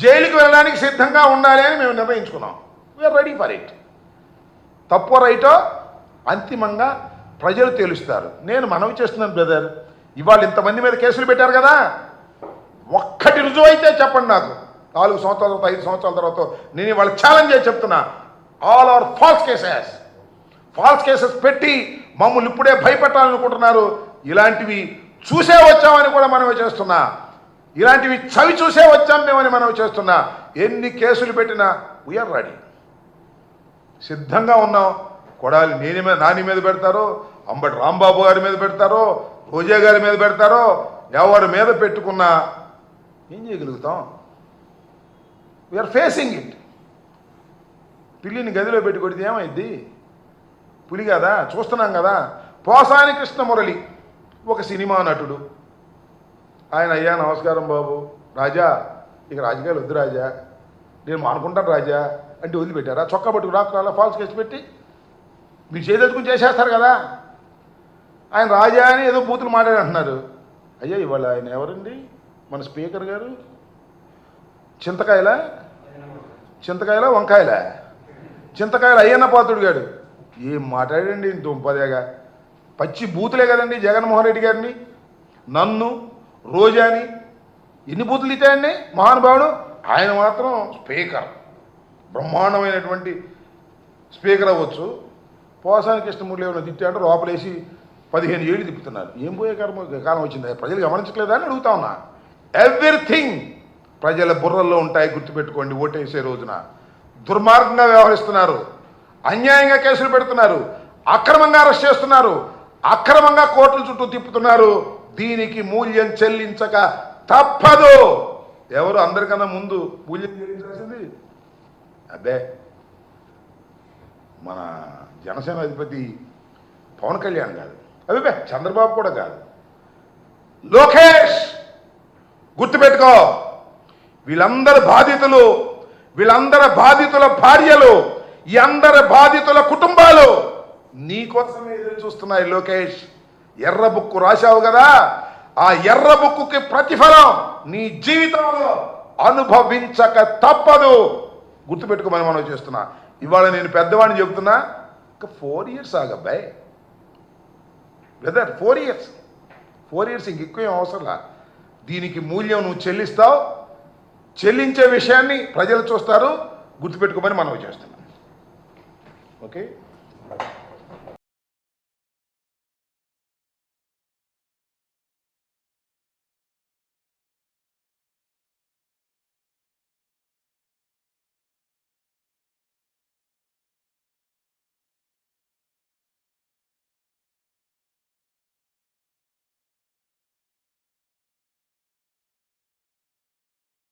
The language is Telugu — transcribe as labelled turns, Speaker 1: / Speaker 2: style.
Speaker 1: జైలుకి వెళ్ళడానికి సిద్ధంగా ఉండాలి అని మేము నిర్ణయించుకున్నాం. వీఆర్ రెడీ ఫర్ ఇట్ తప్పు రైటో అంతిమంగా ప్రజలు తేలుస్తారు. నేను మనవి చేస్తున్నాను బ్రదర్. ఇవాళ ఇంతమంది మీద కేసులు పెట్టారు కదా. ఒక్కటి రుజువు అయితే చెప్పండి నాకు. నాలుగు సంవత్సరాల తర్వాత ఐదు సంవత్సరాల తర్వాత నేను ఇవాళ ఛాలెంజ్ చేసి చెప్తున్నా. All are false cases false cases పెట్టి మమ్మల్ని ఇప్పుడే భయపెట్టాలనుకుంటున్నారు. ఇలాంటివి చూసే వచ్చామని కూడా మనమే చేస్తున్నా. ఇలాంటివి చవి చూసే వచ్చాం మేమని మనం చేస్తున్నా. ఎన్ని కేసులు పెట్టినా వీఆర్ రెడీ సిద్ధంగా ఉన్నాం. కొడాలి నేని మీద నాని మీద పెడతారో అంబటి రాంబాబు గారి మీద పెడతారో రోజా గారి మీద పెడతారో ఎవరి మీద పెట్టుకున్నా ఏం చేయగలుగుతాం? వీఆర్ ఫేసింగ్ ఇట్ పిల్లిని గదిలో పెట్టి కొడితే ఏమైంది పులి కదా? చూస్తున్నాం కదా? పోసాని కృష్ణమురళి ఒక సినిమా నటుడు. ఆయన అయ్యా నమస్కారం బాబు. రాజా ఇక రాజకీయాలు వద్దు రాజా. నేను మానుకుంటాను రాజా. అంటే వదిలిపెట్టారా? చొక్కా పట్టుకు రాకుండా ఫాల్స్ కేసు పెట్టి మీరు చేదెత్తుకుని చేసేస్తారు కదా. ఆయన రాజా అని ఏదో బూతులు మాట్లాడి అంటున్నారు అయ్యా ఇవాళ ఆయన ఎవరండి? మన స్పీకర్ గారు? చింతకాయల? చింతకాయల వంకాయల? చింతకాయల అయ్యన్న పాత్రుడు గారు ఏం మాట్లాడండి దుంపదేగా పచ్చి బూతులే కదండి జగన్మోహన్ రెడ్డి గారిని. నన్ను రోజాని ఎన్ని బూతులు ఇచ్చాయండి మహానుభావుడు? ఆయన మాత్రం స్పీకర్. బ్రహ్మాండమైనటువంటి స్పీకర్ అవ్వచ్చు. పోసాని కృష్ణమూర్తి ఏమైనా తిట్టాడు? లోపలేసి పదిహేను ఏళ్ళు తిప్పుతున్నారు. ఏం పోయే కర్మ? కాలం వచ్చింది? ప్రజలు గమనించట్లేదా అని అడుగుతా ఉన్నా. ఎవ్రీథింగ్ ప్రజల బుర్రల్లో ఉంటాయి గుర్తుపెట్టుకోండి ఓటేసే రోజున. దుర్మార్గంగా వ్యవహరిస్తున్నారు. అన్యాయంగా కేసులు పెడుతున్నారు. అక్రమంగా అరెస్ట్ చేస్తున్నారు. అక్రమంగా కోర్టుల చుట్టూ తిప్పుతున్నారు. దీనికి మూల్యం చెల్లించక తప్పదు. ఎవరు అందరికన్నా ముందు మూల్యం చెల్లించాల్సింది? అబ్బే మన జనసేన అధిపతి పవన్ కళ్యాణ్ కాదు. అభిపే చంద్రబాబు కూడా కాదు. లోకేష్ గుర్తుపెట్టుకో వీళ్ళందరి బాధితులు వీళ్ళందరి బాధితుల భార్యలు ఈ అందరి బాధితుల కుటుంబాలు నీ కోసమే ఎదురు చూస్తున్నాయి లోకేష్. ఎర్ర బుక్కు రాశావు కదా ఆ ఎర్ర బుక్కుకి ప్రతిఫలం నీ జీవితంలో అనుభవించక తప్పదు. గుర్తుపెట్టుకోమని మనం చేస్తున్నా. ఇవాళ నేను పెద్దవాడిని చెబుతున్నా ఇంకా four years ఆగబ్బాయి brother four years four years ఇంక ఎక్కువ ఏం అవసరంలా దీనికి మూల్యం నువ్వు చెల్లిస్తావు. చెల్లించే విషయాన్ని ప్రజలు చూస్తారు. గుర్తుపెట్టుకోమని మనం చేస్తున్నాం. ఓకే